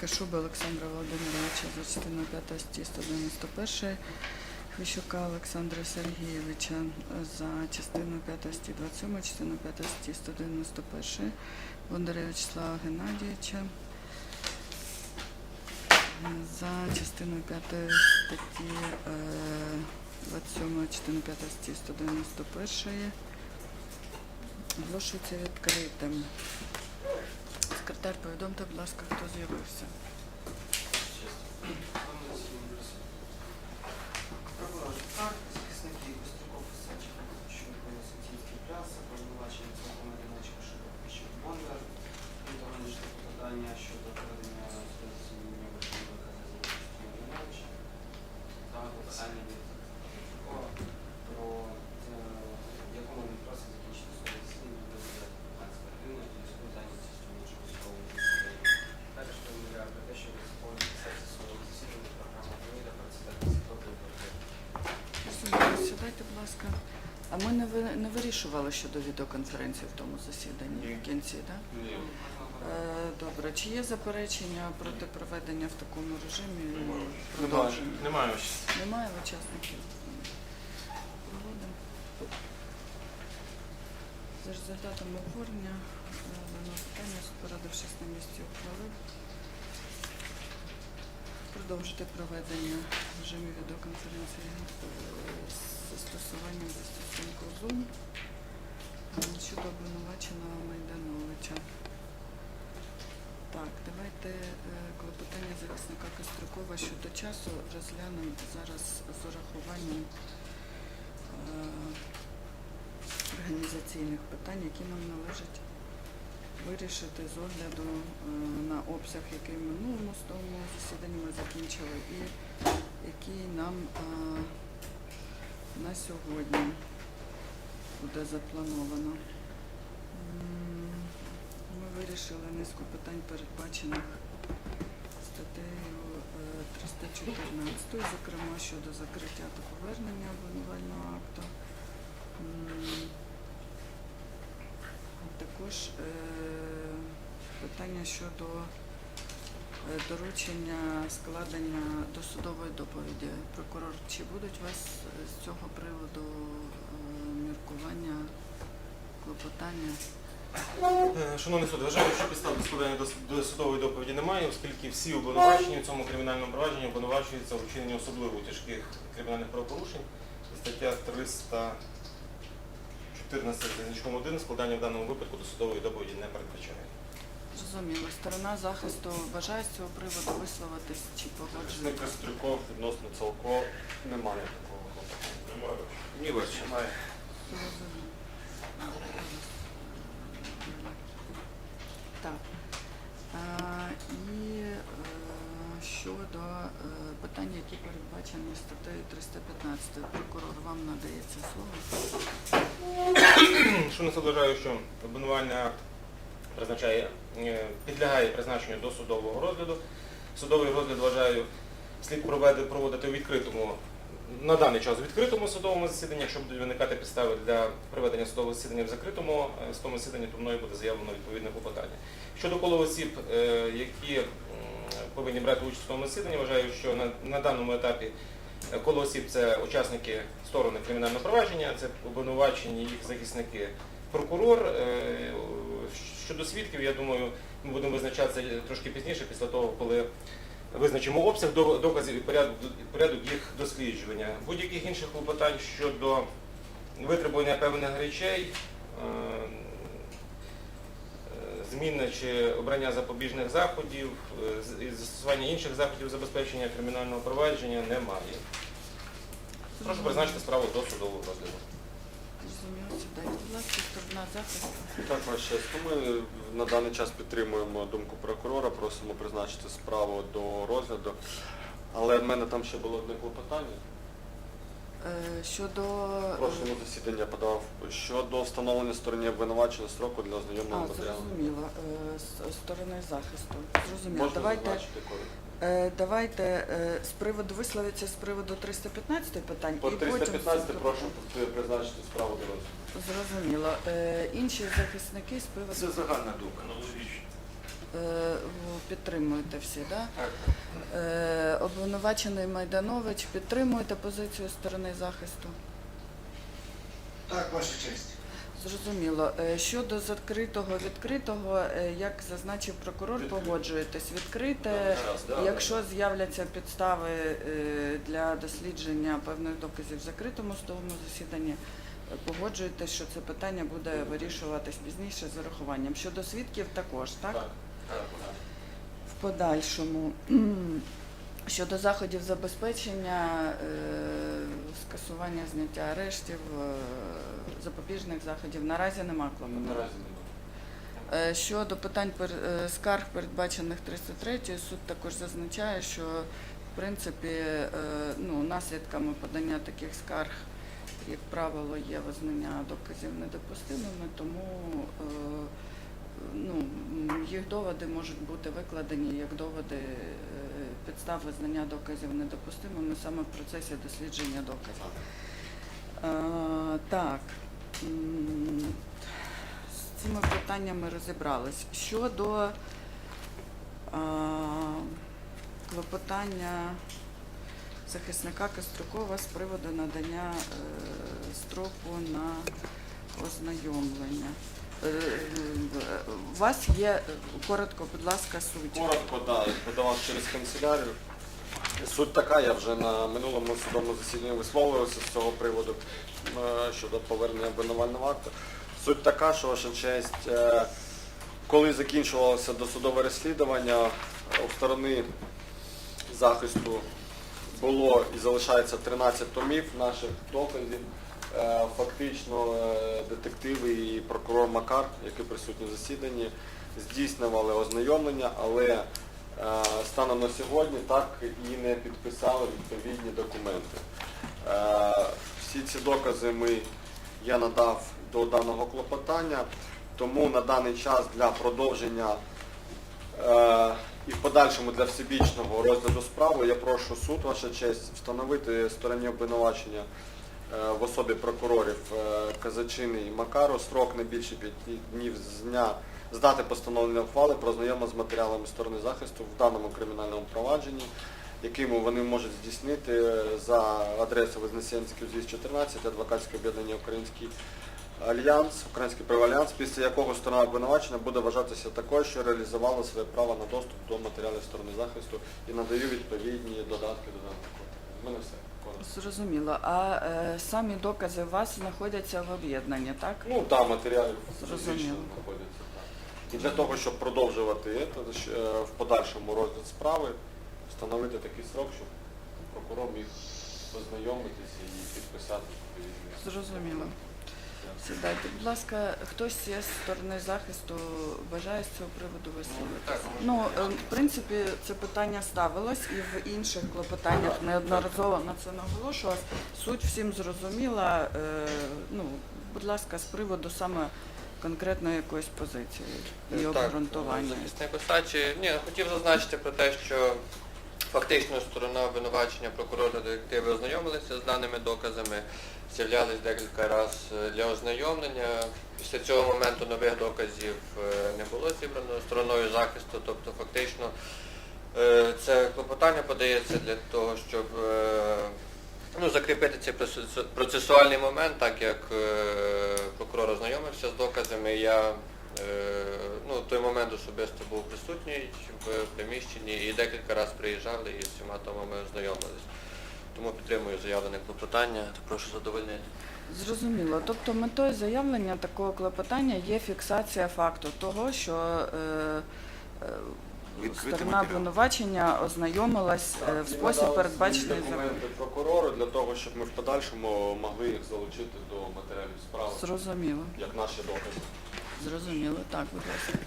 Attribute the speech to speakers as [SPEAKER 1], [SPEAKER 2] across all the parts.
[SPEAKER 1] Кашуби Олександра Володимировича за частиною 5 статті 191, Хвіщука Олександра Сергійовича за частиною 5 статті 27, частиною 5 статті 191, Бондаря Вячеслава Геннадійовича за частиною 5 статті е, 27, частиною 5 статті 191 оголошується відкритим. Секретар, повідомте, будь ласка, хто з'явився.
[SPEAKER 2] Прокурор так, захисники Кострюков, Саченко, Щуко, Сутінський, Пляса, повинувачення цього Маріначка, Широковичів, Бондар, Вітович покладання щодо проведення судового вищого наказу за участю Марінача та клопотання від Кострюкова про е, якому він просить закінчити судове засідання до 15 години у зв'язку з зайнятістю іншого судового засідання. Також повідомляю про те, що ви сповнюєте сесію судового засідання програма «Феміда» про це секретарі
[SPEAKER 1] Розумію, Сідайте, будь ласка. А ми не, ви- не вирішували щодо відеоконференції в тому засіданні
[SPEAKER 3] Ні.
[SPEAKER 1] в кінці, так?
[SPEAKER 3] Ні.
[SPEAKER 1] Е, добре. Чи є заперечення проти проведення в такому режимі
[SPEAKER 3] Немає. Немає.
[SPEAKER 1] Немає учасників? Проводимо. За результатами обговорення е, даного питання, порадившись на місці, ухвалив продовжити проведення в режимі відеоконференції е, з застосуванням застосунку Zoom е, щодо обвинуваченого Майдановича. Так, давайте е, клопотання захисника Кострюкова щодо часу розглянемо зараз з урахуванням е, організаційних питань, які нам належить вирішити з огляду е, на обсяг, який в минулому судовому засіданні ми закінчили, і який нам на сьогодні буде заплановано. Ми вирішили низку питань, передбачених статтею е, 314, зокрема щодо закриття та повернення обвинувального акту. Також е, питання щодо е, доручення складення досудової доповіді. Прокурор, чи будуть вас е, з цього приводу е, міркування, клопотання?
[SPEAKER 3] Е, Шановний суд, вважаю, що підстав для складання дос- досудової доповіді немає, оскільки всі обвинувачені в цьому кримінальному провадженні обвинувачуються в вчиненні особливо тяжких кримінальних правопорушень. Стаття 314 значком 1 складання в даному випадку досудової доповіді не передбачає.
[SPEAKER 1] Зрозуміло, сторона захисту бажає з цього приводу висловитись чи погоджує?
[SPEAKER 4] Захисник Кострюков відносно Цалко немає такого. Немає. Ні, немає.
[SPEAKER 1] Так. І е, щодо е, питання, які передбачені статтею 315, прокурор вам надається слово.
[SPEAKER 3] Шановний суд, вважаю, що обвинувальний акт призначає, е, підлягає призначенню до судового розгляду. Судовий розгляд вважаю слід проводити у відкритому на даний час у відкритому судовому засіданні. Якщо будуть виникати підстави для проведення судового засідання в закритому е, судовому засіданні, то мною буде заявлено відповідне клопотання. Щодо коло осіб, е, які повинні брати участь у тому засіданні, вважаю, що на, на даному етапі е, коло осіб це учасники сторони кримінального провадження, це обвинувачені їх захисники. Прокурор щодо свідків, я думаю, ми будемо визначатися трошки пізніше, після того, коли визначимо обсяг доказів і порядок, їх досліджування. Будь-яких інших клопотань щодо витребування певних речей, е, е, зміни чи обрання запобіжних заходів, е, і застосування інших заходів забезпечення кримінального провадження немає. Прошу призначити справу до судового розгляду.
[SPEAKER 1] Зрозуміло, будь ласка, сторона захисту.
[SPEAKER 4] Так, ваше честь. Ну, Ми на даний час підтримуємо думку прокурора, просимо призначити справу до розгляду. Але в мене там ще було одне клопотання.
[SPEAKER 1] Е, Щодо
[SPEAKER 4] В прошлому засіданні я подав щодо встановлення стороні обвинувачення строку для
[SPEAKER 1] а,
[SPEAKER 4] ознайомлення матеріалу.
[SPEAKER 1] зрозуміло, е, з сторони захисту. Зрозуміло.
[SPEAKER 4] Можна
[SPEAKER 1] Давайте
[SPEAKER 4] зазначити коротко?
[SPEAKER 1] Е, Давайте е, з приводу висловиться з приводу 315 питань
[SPEAKER 4] По
[SPEAKER 1] і потім
[SPEAKER 4] 315 прошу призначити справу до розгляду.
[SPEAKER 1] Зрозуміло. Е, Інші захисники з приводу
[SPEAKER 5] Це загальна думка.
[SPEAKER 1] Підтримуєте всі, да?
[SPEAKER 3] Так.
[SPEAKER 1] Обвинувачений Майданович, підтримуєте позицію сторони захисту?
[SPEAKER 5] Так, ваша честь.
[SPEAKER 1] Зрозуміло. Е, Щодо закритого відкритого, е, як зазначив прокурор, погоджуєтесь відкрите. Якщо з'являться підстави е, для дослідження певних доказів в закритому судовому засіданні, погоджуєтесь, що це питання буде вирішуватись пізніше з урахуванням. Щодо свідків також, так?
[SPEAKER 3] Так.
[SPEAKER 1] В подальшому. Щодо заходів забезпечення, е, скасування зняття арештів, е, запобіжних заходів наразі нема клопотання.
[SPEAKER 4] Наразі немає.
[SPEAKER 1] Е, Щодо питань скарг, передбачених 303, суд також зазначає, що в принципі ну, наслідками подання таких скарг, як правило, є визнання доказів недопустимими, тому ну, їх доводи можуть бути викладені як доводи підстав визнання доказів недопустимими саме в процесі дослідження доказів. Е, Так. З цими питаннями розібрались. Щодо а, клопотання захисника Кострукова з приводу надання е, строку на ознайомлення. Е, е, У вас є, коротко, будь ласка, суть.
[SPEAKER 4] Коротко, да, подавав через канцелярію. Суть така, я вже на минулому судовому засіданні висловлювався з цього приводу е, щодо повернення обвинувального акту. Суть така, що ваша честь, е, коли закінчувалося досудове розслідування, у сторони захисту було і залишається 13 томів наших доказів. Е, Фактично е, детективи і прокурор Макар, які присутні в засіданні, здійснювали ознайомлення, але е, станом на сьогодні так і не підписали відповідні документи. Всі ці докази ми, я надав до даного клопотання, тому на даний час для продовження і в подальшому для всебічного розгляду справи я прошу суд, ваша честь, встановити стороні обвинувачення в особі прокурорів е, Казачини і Макару строк не більше п'яти днів з дня з дати постановлення ухвали про знайомство з матеріалами сторони захисту в даному кримінальному провадженні, яким вони можуть здійснити за адресою Вознесенський УЗІС 14, адвокатське об'єднання Український Альянс, Український правоальянс, після якого сторона обвинувачення буде вважатися такою, що реалізувала своє право на доступ до матеріалів сторони захисту і надаю відповідні додатки до даного коду. Мене все. Коротко.
[SPEAKER 1] Зрозуміло. А е, самі докази у вас знаходяться в об'єднанні, так?
[SPEAKER 4] Ну так, матеріалів
[SPEAKER 1] Зрозуміло.
[SPEAKER 4] фізично знаходяться. Так. І для того, щоб продовжувати це, ж, е, в подальшому розгляд справи, встановити такий срок, щоб прокурор міг познайомитися і підписати відповідні.
[SPEAKER 1] Зрозуміло. Сідайте, будь ласка, хтось є з сторони захисту бажає з цього приводу висловитися? Ну, е, в принципі, це питання ставилось і в інших клопотаннях неодноразово на це наголошувалось. Суть всім зрозуміла. Е, Ну, будь ласка, з приводу саме конкретної якоїсь позиції і
[SPEAKER 6] Так,
[SPEAKER 1] обґрунтування.
[SPEAKER 6] Захисник. Ні, хотів зазначити про те, що фактично сторона обвинувачення прокурора детективи ознайомилися з даними доказами, з'являлись декілька разів для ознайомлення. Після цього моменту нових доказів е, не було зібрано стороною захисту, тобто фактично е, це клопотання подається для того, щоб е, ну, закріпити цей процесуальний момент, так як е, прокурор ознайомився з доказами. Я е, ну, в той момент особисто був присутній в приміщенні і декілька разів приїжджали і з всіма томами ознайомились. Тому підтримую заявлене клопотання та прошу задовольнити.
[SPEAKER 1] Зрозуміло. Тобто метою заявлення такого клопотання є фіксація факту того, що е, е,
[SPEAKER 5] Відкритий
[SPEAKER 1] сторона
[SPEAKER 5] матеріал.
[SPEAKER 1] обвинувачення ознайомилась е, в спосіб передбачений законом.
[SPEAKER 4] документи прокурору для того, щоб ми в подальшому могли їх залучити до матеріалів справи,
[SPEAKER 1] Зрозуміло.
[SPEAKER 4] як наші докази.
[SPEAKER 1] Зрозуміло. Так, будь ласка.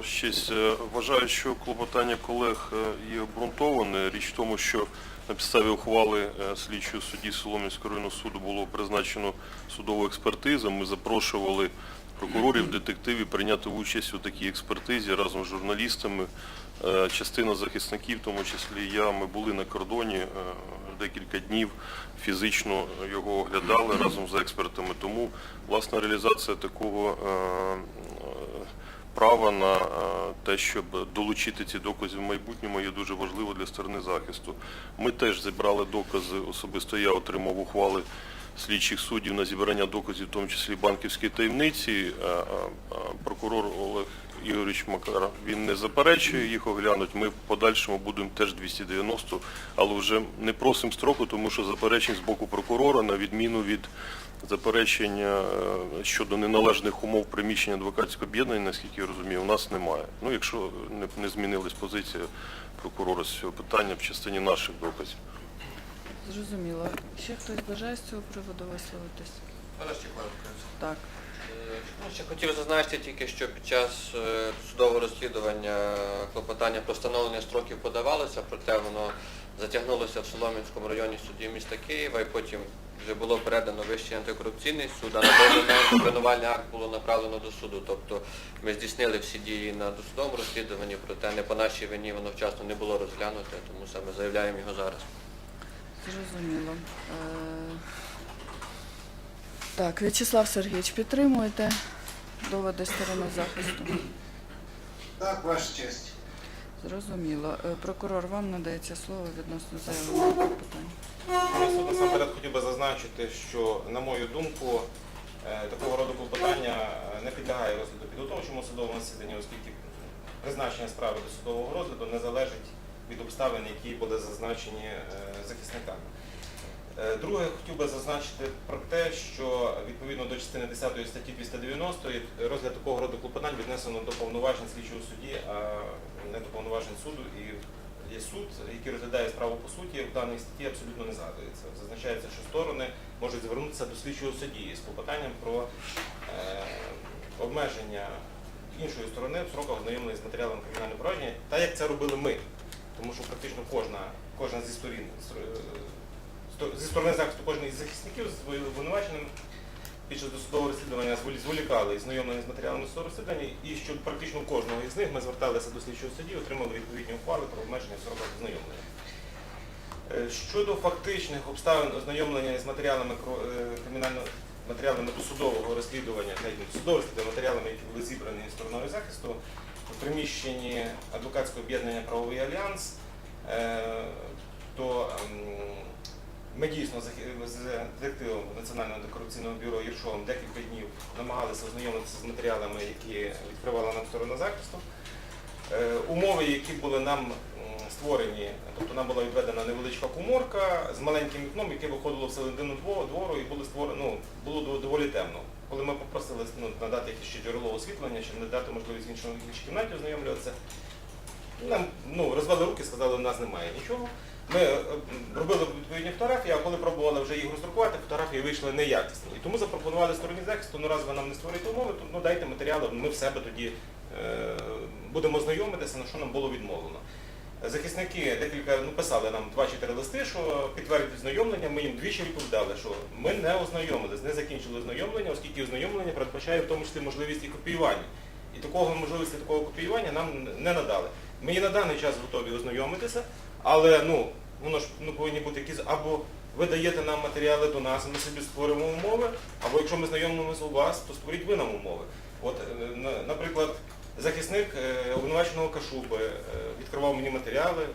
[SPEAKER 7] Ось честь. Е, Вважаю, що клопотання колег е, є обґрунтоване. Річ в тому, що на підставі ухвали е, слідчого судді Солом'янського районного суду було призначено судову експертизу. Ми запрошували прокурорів, детективів прийняти участь у такій експертизі разом з журналістами. Е, Частина захисників, в тому числі я, ми були на кордоні е, декілька днів, фізично його оглядали разом з експертами. Тому власна реалізація такого е, на е, те, щоб долучити ці докази в майбутньому, є дуже важливо для сторони захисту. Ми теж зібрали докази, особисто я отримав ухвали слідчих суддів на зібрання доказів, в тому числі банківської таємниці. Е, е, Прокурор Олег Ігорович Макар він не заперечує їх оглянуть. Ми в подальшому будемо теж 290, але вже не просимо строку, тому що заперечень з боку прокурора, на відміну від заперечення е, щодо неналежних умов приміщення адвокатського об'єднання, наскільки я розумію, у нас немає. Ну, якщо не, змінилась позиція прокурора з цього питання в частині наших доказів.
[SPEAKER 1] Зрозуміло. Ще хтось бажає з цього приводу висловитись? Так.
[SPEAKER 6] Е, ну, Ще хотів зазначити тільки, що під час е, судового розслідування клопотання про встановлення строків подавалося, проте воно затягнулося в Солом'янському районі суді міста Києва і потім вже було передано Вищий антикорупційний суд, а на той момент обвинувальний акт було направлено до суду. Тобто ми здійснили всі дії на досудовому розслідуванні, проте не по нашій вині воно вчасно не було розглянуте, тому саме заявляємо його зараз.
[SPEAKER 1] Зрозуміло. Е, Так, В'ячеслав Сергійович, підтримуєте доводи сторони захисту?
[SPEAKER 5] Так, Ваша честь.
[SPEAKER 1] Зрозуміло. Е, Прокурор, вам надається слово відносно заявленого питання.
[SPEAKER 3] Насамперед хотів би зазначити, що, на мою думку, е, такого роду клопотання е, не підлягає розгляду підготовчому судовому засіданні, оскільки призначення справи до судового розгляду не залежить від обставин, які були зазначені е, захисниками. Друге, хотів би зазначити про те, що відповідно до частини 10 статті 290 розгляд такого роду клопотань віднесено до повноважень слідчого судді, а не до повноважень суду. І є суд, який розглядає справу по суті, в даній статті абсолютно не згадується. Зазначається, що сторони можуть звернутися до слідчого судді з клопотанням про е, обмеження іншої сторони в сроках ознайомлення з матеріалом кримінального провадження, так як це робили ми. Тому що практично кожна, кожна зі сторін е, зі сторони захисту кожен із захисників з обвинуваченим під час досудового розслідування зволікали із знайомлення з матеріалами судового розслідування, і що практично кожного із них ми зверталися до слідчого судді, отримали відповідні ухвали про обмеження в сроках ознайомлення. Е, Щодо фактичних обставин ознайомлення з матеріалами е, кримінального матеріалами досудового розслідування, досудового розслідування, матеріалами, які були зібрані стороною захисту, в приміщенні адвокатського об'єднання Правовий альянс, е, то ми дійсно з- детективом Національного антикорупційного бюро Єршовим декілька днів намагалися ознайомитися з матеріалами, які відкривала нам сторона захисту. Е, Умови, які були нам створені, тобто нам була відведена невеличка коморка з маленьким вікном, яке виходило в середину двору і було створено, ну, було доволі темно. Коли ми попросили ну, надати якесь ще джерело освітлення, чи надати можливість в іншому кімнаті ознайомлюватися, нам ну, розвели руки, сказали, у нас немає нічого. Ми е, робили відповідні фотографії, а коли пробували вже їх роздрукувати, фотографії вийшли неякісні. І тому запропонували стороні захисту, ну раз ви нам не створюєте умови, то ну, дайте матеріали, ми в себе тоді е, будемо знайомитися, на що нам було відмовлено. Захисники декілька ну, писали нам два чи три листи, що підтвердять знайомлення. Ми їм двічі відповідали, що ми не ознайомились, не закінчили ознайомлення, оскільки ознайомлення передбачає в тому числі можливість і копіювання. І такого можливості такого копіювання нам не надали. Ми і на даний час готові ознайомитися, але ну, воно ж ну, повинні бути якісь або ви даєте нам матеріали до нас, ми собі створимо умови, або якщо ми знайомимося у вас, то створіть ви нам умови. От, е, наприклад, захисник е, обвинуваченого Кашуби е, відкривав мені матеріали,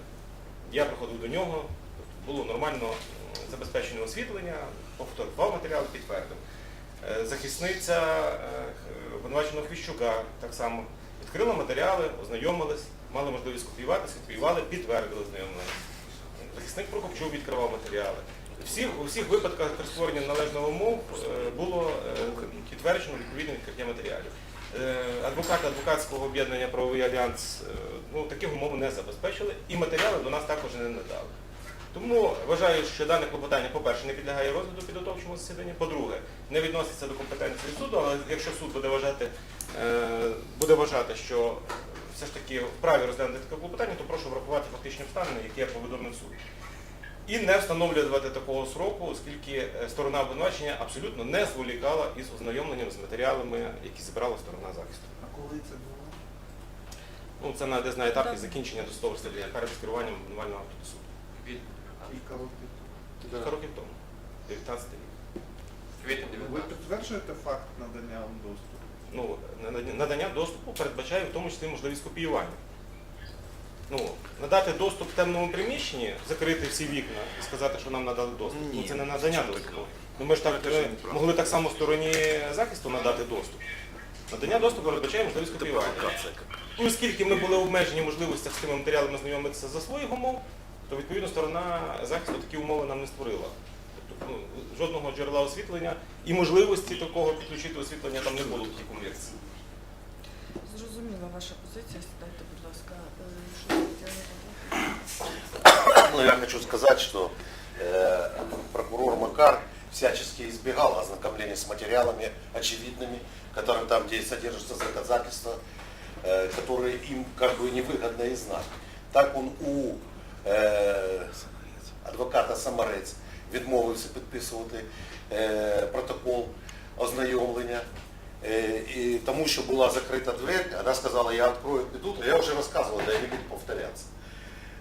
[SPEAKER 3] я приходив до нього, було нормально забезпечене освітлення, пофотографував матеріал, підтвердив. Захисниця обвинуваченого Хвіщука так само відкрила матеріали, ознайомились, мали можливість копіювати, скопіювали, підтвердили знайомлення. Захисник Прокопчук відкривав матеріали. Всіх, у всіх випадках при створенні належних умов е, було е, підтверджено відповідне відкриття матеріалів. Е, Адвокати адвокатського об'єднання Правовий альянс ну, таких умов не забезпечили і матеріали до нас також не надали. Тому вважаю, що дане клопотання, по-перше, не підлягає розгляду підготовчому засіданні, по-друге, не відноситься до компетенції суду, але якщо суд буде вважати, е, буде вважати, що все ж таки вправі розглянути таке клопотання, то прошу врахувати фактичні обставини, які я повідомив суд. І не встановлювати такого сроку, оскільки е, сторона обвинувачення абсолютно не зволікала із ознайомленням з матеріалами, які зібрала сторона захисту.
[SPEAKER 2] А коли це було?
[SPEAKER 3] Ну, це на десь на етапі
[SPEAKER 1] Так.
[SPEAKER 3] закінчення досудового розслідування перед скеруванням обвинувального акту до суду.
[SPEAKER 2] Кілька років.
[SPEAKER 3] Кілька років тому, 19 рік.
[SPEAKER 6] Квітень
[SPEAKER 2] Ви підтверджуєте факт надання вам доступу?
[SPEAKER 3] ну, надання- доступу передбачає в тому числі можливість копіювання. Ну, надати доступ в темному приміщенні, закрити всі вікна і сказати, що нам надали доступ. ну, це не надання доступу. Ну, ми ж так е, могли так само стороні захисту надати доступ. Надання доступу передбачає можливість копіювання. Ну, оскільки ми були обмежені можливостях з тими матеріалами знайомитися за своїх умов, то відповідно сторона захисту такі умови нам не створила. Тобто ну, жодного джерела освітлення і можливості такого підключити освітлення там не було в тій конверсії.
[SPEAKER 1] Зрозуміла ваша позиція. Сідайте, будь ласка. Е, Що ви хотіли
[SPEAKER 8] Ну, я хочу сказать, что э, прокурор Макар всячески избегал ознакомления с материалами очевидными, которые там, где содержатся доказательства, э, которые им как бы невыгодно и знать. Так он у э, адвоката Самарець відмовився підписувати е, протокол ознайомлення. Е, і тому що була закрита дверь, вона сказала, я відкрою, піду, я вже розказував, да я не буду повторятися.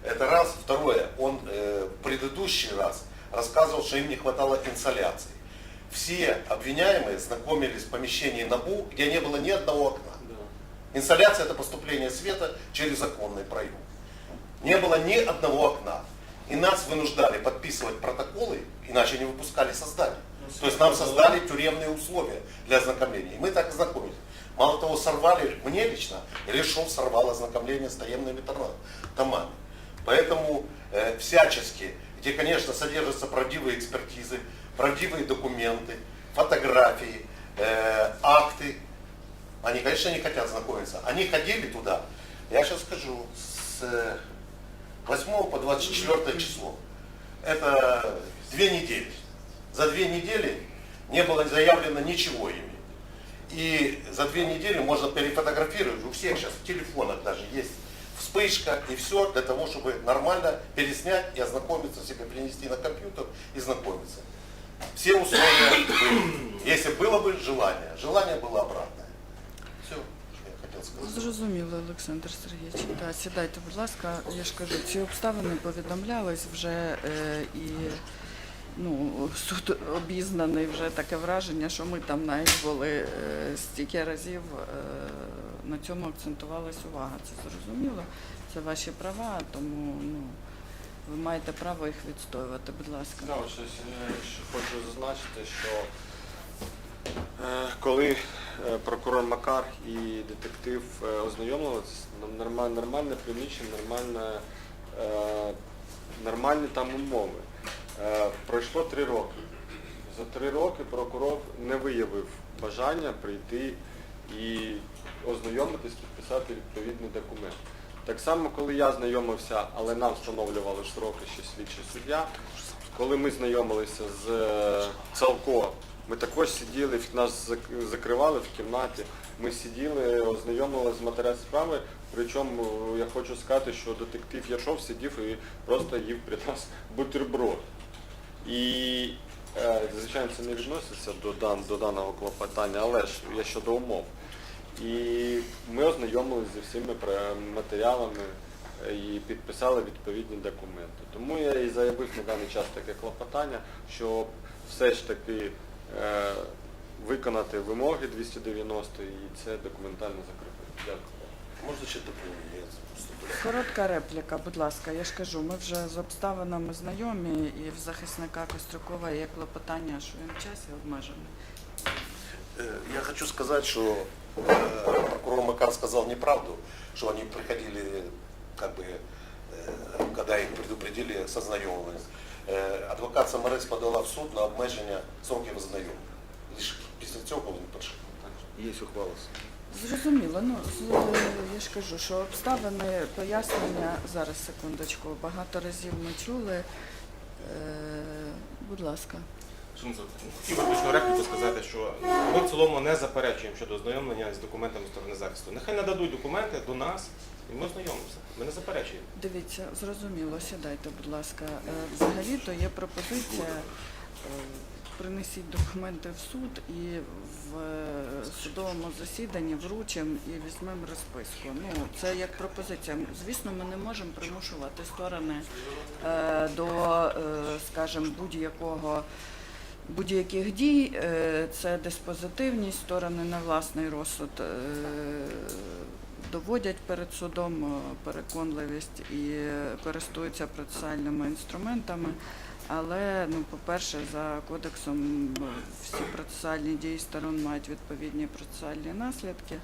[SPEAKER 8] Это раз. Второе, он э, в предыдущий раз рассказывал, что им не хватало инсоляции. Все обвиняемые знакомились в помещении НАБУ, где не было ни одного окна. Инсоляция это поступление света через оконный проем. Не было ни одного окна. И нас вынуждали подписывать протоколы, иначе не выпускали со здания. То есть нам создали тюремные условия для ознакомления. И мы так ознакомились. Мало того, сорвали, мне лично, Решов сорвал ознакомление с таемными тома- томами. Поэтому э, всячески, где, конечно, содержатся правдивые экспертизы, правдивые документы, фотографии, э, акты, они, конечно, не хотят знакомиться. Они ходили туда, я сейчас скажу, с э, 8 по 24 число. Это две недели. За две недели не было заявлено ничего ими. И за две недели можно перефотографировать, у всех сейчас в телефонах даже есть вспышка и все для того, чтобы нормально переснять и ознакомиться, себе принести на компьютер и знакомиться. Все условия были. Если было бы желание, желание было обратное.
[SPEAKER 1] Зрозуміло, Олександр Сергійович. Да, сідайте, будь ласка. Я ж кажу, ці обставини повідомлялись вже е, і ну, суд обізнаний вже таке враження, що ми там навіть були е, стільки разів е, на цьому акцентувалась увага. Це зрозуміло, це ваші права, тому ну, ви маєте право їх відстоювати, будь ласка.
[SPEAKER 4] Да, щось е, що хочу зазначити, що е, коли прокурор Макар і детектив е, ознайомилися, нормальне, нормальне приміщення, нормальне, е, нормальні там умови. Е, Пройшло три роки. За три роки прокурор не виявив бажання прийти і ознайомитись, підписати відповідний документ. Так само, коли я знайомився, але нам встановлювали строки ще слідчий суддя, коли ми знайомилися з е, Цалко, ми також сиділи, нас закривали в кімнаті, ми сиділи, ознайомилися з матеріалом справи, причому е, я хочу сказати, що детектив Яшов сидів і просто їв при нас бутерброд. І, е, звичайно, це не відноситься до, дан, до даного клопотання, але ж я щодо умов. І ми ознайомилися зі всіми матеріалами і підписали відповідні документи. Тому я і заявив на даний час таке клопотання, щоб все ж таки е, виконати вимоги 290 і це документально закріпити. Дякую.
[SPEAKER 8] Можно еще дополнение?
[SPEAKER 1] Коротка репліка, будь ласка. Я ж кажу, ми вже з обставинами знайомі, і в захисника Кострюкова є клопотання, що він в часі обмежений.
[SPEAKER 8] Э, Я хочу сказать, что э, прокурор Макар сказал неправду, что они приходили, как бы, э, когда их предупредили, сознайомились. Э, Адвокат Самарець подала в суд на обмеження сроків знайомих. Лише після цього він пішов.
[SPEAKER 4] Є ухвала.
[SPEAKER 1] Зрозуміло, ну з- е, я ж кажу, що обставини пояснення зараз секундочку. Багато разів ми чули. Е, будь ласка.
[SPEAKER 3] Шановний суд, Хотів виключну репліку сказати, що ми в цілому не заперечуємо щодо ознайомлення з документами сторони захисту. Нехай нададуть документи до нас, і ми ознайомимося. Ми не заперечуємо.
[SPEAKER 1] Дивіться, зрозуміло, сідайте, будь ласка. Е, Взагалі-то є пропозиція. е, Принесіть документи в суд і в е, судовому засіданні вручимо і візьмемо розписку. Ну, це як пропозиція. Звісно, ми не можемо примушувати сторони е, до, скажімо, будь-якого будь-яких дій. Е, Це диспозитивність, сторони на власний розсуд е, доводять перед судом е, переконливість і користуються процесуальними інструментами. Але, ну, по-перше, за кодексом е, всі процесуальні дії сторон мають відповідні процесуальні наслідки.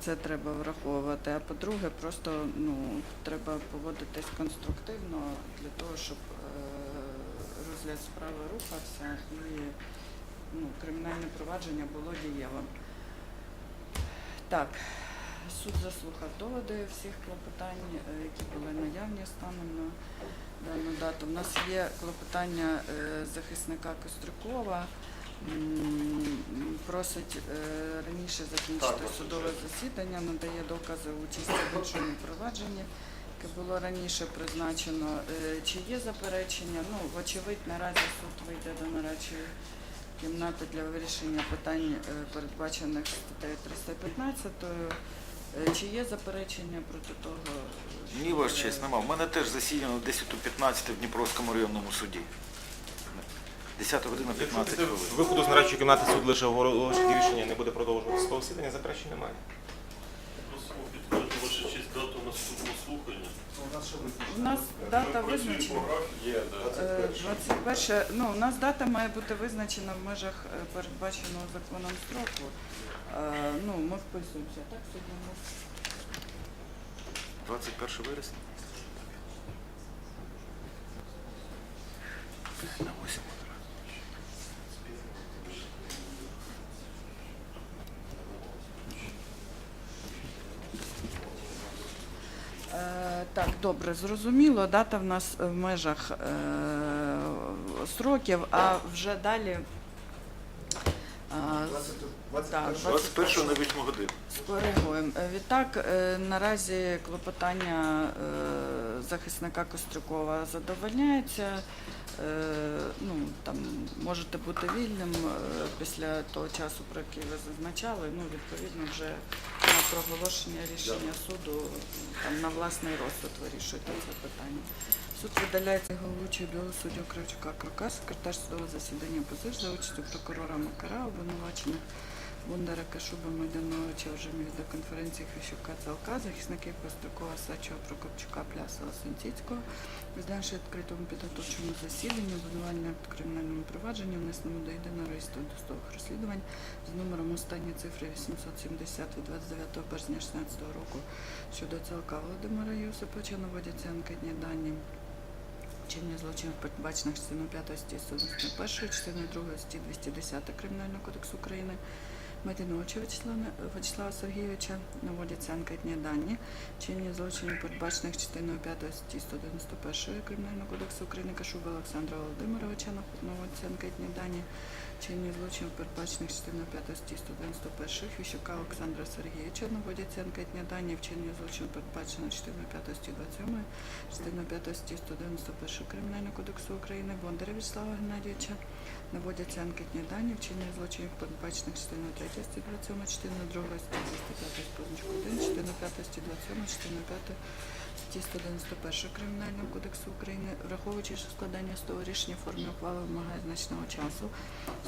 [SPEAKER 1] Це треба враховувати. А по-друге, просто ну, треба поводитись конструктивно для того, щоб е, розгляд справи рухався і ну, кримінальне провадження було дієвим. Так, суд заслухав доводи всіх клопотань, е, які були наявні станом на дану дату. У нас є клопотання е, захисника Кострюкова. Просить е, раніше закінчити судове засідання, надає докази участі в іншому провадженні, яке було раніше призначено. Чи є заперечення? Ну, вочевидь, наразі суд вийде до нарадчої кімнати для вирішення питань, передбачених статтею 315. Е, Чи є заперечення проти того?
[SPEAKER 9] Ні, ваш честь, нема. У мене теж засідано 10.15 в Дніпровському районному суді. 10 година 15 хвилин.
[SPEAKER 3] виходу з нарадчої кімнати суд лише оголошить рішення, не буде продовжувати судове засідання, заперечень немає.
[SPEAKER 7] Просимо підтвердити ваша честь дату наступного слухання.
[SPEAKER 2] У нас що визначено?
[SPEAKER 1] У нас дата визначена.
[SPEAKER 7] Є,
[SPEAKER 1] Е, 21. Ну, у нас дата має бути визначена в межах е, передбаченого законом строку. Е, Ну, ми вписуємося, так, сьогодні у нас
[SPEAKER 9] 21 вересня. На 8
[SPEAKER 1] Так, добре, зрозуміло. Дата в нас в межах е, сроків, а вже далі. е,
[SPEAKER 2] 20
[SPEAKER 1] так,
[SPEAKER 9] 21 на 8 годину.
[SPEAKER 1] Скоригуємо. Е, Відтак, е, наразі клопотання е, захисника Кострюкова задовольняється. Е, Ну, там можете бути вільним е, після того часу, про який ви зазначали. Ну, відповідно, вже на проголошення рішення суду там на власний розсуд вирішуєте це питання. Суд видаляється головуючий до суддю Кравчука Крука, секретар судового засідання позив за участю прокурора Макара, обвинувачених Бондаря Кашуба Майдановича вже відеоконференції Хвіщука Цалка, захисників Кострюкова, Сачова, Прокопчука, Плясова, Сенціцького, розглянувши відкритому підготовчому засіданні, обвинувальне кримінальному провадженню, внесеному до єдиного реєстру досудових розслідувань з номером останні цифри 870 від 29 березня 2016 року щодо Цалка Володимира Юсиповича наводяться анкетні дані. Вчинення злочинів, передбачених частиною 5 статті 191, частиною 2 статті 210 Кримінального кодексу України, Вячеслава, Вячеслава Сергійовича наводяться анкетні дані. чинні злочинів, передбачених частиною 5 статті 191 Кримінального кодексу України Кашуба Олександра Володимировича наводяться анкетні дані. Вчинення злочинів, передбачених частиною 5 статті 191 Хвіщука Олександра Сергійовича анкетні дані. Вчинення злочинів, передбачених частиною 5 статті 27 частиною 5 статті 191 Кримінального кодексу України Бондаря Вячеслава Геннадійовича наводяться анкетні дані, вчинення злочинів, передбачених частиною 3 статті 27, частиною 2 статті 205 з позначкою 1, частиною 5 статті 27, частиною 5 статті 191 Кримінального кодексу України, враховуючи, що складання судового рішення в формі ухвали вимагає значного часу,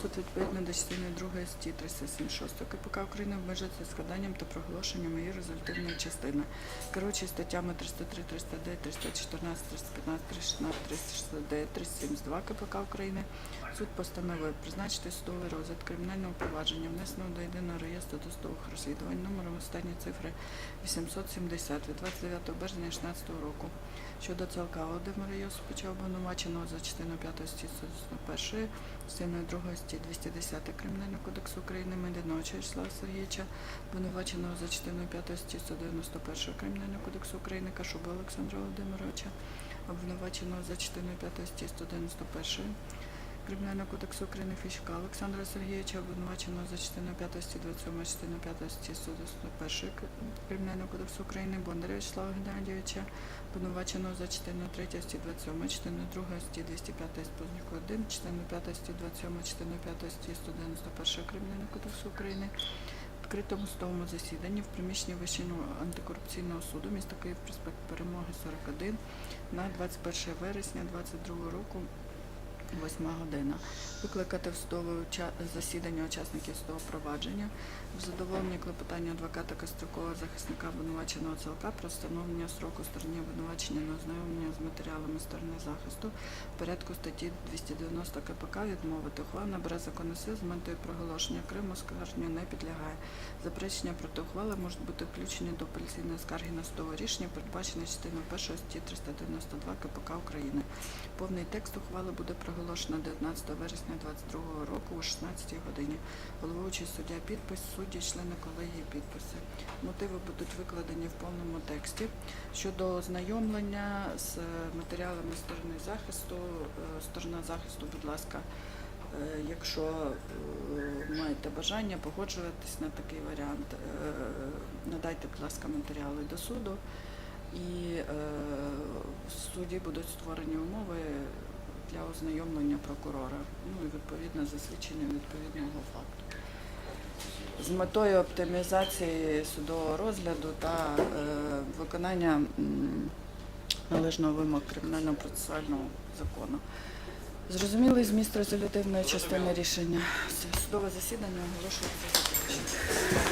[SPEAKER 1] суд відповідно до частини 2 статті 376 КПК України обмежується складанням та проголошенням її результативної частини. Керуючи статтями 303, 309, 314, 315, 316, 369, 372 КПК України, суд постановив призначити судовий розгляд кримінального провадження, внесеного до єдиного реєстру досудових розслідувань номером останні цифри 870 від 29 березня 2016 року. Щодо Цалка Володимира Йосиповича, обвинуваченого за частиною 5 статті 191, частиною 2 статті 210 Кримінального кодексу України Мединовича Вячеслава Сергійовича, обвинуваченого за частиною 5 статті 191 Кримінального кодексу України Кашуба Олександра Володимировича, обвинуваченого за частиною 5 статті 191 Кримінального кодексу України Фіщука Олександра Сергійовича, обвинуваченого за частиною 5 статті 27, частиною 5 статті 191 Кримінального кодексу України Бондаря Вячеслава Геннадійовича, обвинуваченого за частиною 3 статті 27, частиною 2 статті 205 з позначкою 1, частиною 5 статті 27, частиною 5 статті 191 Кримінального кодексу України, відкритому судовому засіданні в приміщенні Вищого антикорупційного суду міста Київ, проспект Перемоги 41 на 21 вересня 2022 року 8 година. Викликати в судове засідання учасників судового провадження в задоволенні клопотання адвоката Кострюкова, захисника обвинуваченого ЦЛК про встановлення строку стороні обвинувачення на ознайомлення з матеріалами сторони захисту в порядку статті 290 КПК відмовити ухвала набере законний сил з метою проголошення Криму скарженню не підлягає. Заперечення проти ухвали можуть бути включені до апеляційної скарги на судове рішення, передбачене частиною 1 статті 392 КПК України. Повний текст ухвали буде проголошено 19 вересня 2022 року о 16 годині. Головуючий суддя підпис, судді, члени колегії підписи. Мотиви будуть викладені в повному тексті. Щодо ознайомлення з матеріалами сторони захисту, е, сторона захисту, будь ласка, е, якщо е, маєте бажання погоджуватись на такий варіант, е, надайте, будь ласка, матеріали до суду і е, в суді будуть створені умови для ознайомлення прокурора, ну і відповідно засвідчення відповідного факту. З метою оптимізації судового розгляду та е, виконання належного вимог кримінального процесуального закону. Зрозумілий зміст резолютивної частини рішення. Судове засідання оголошується закінченим.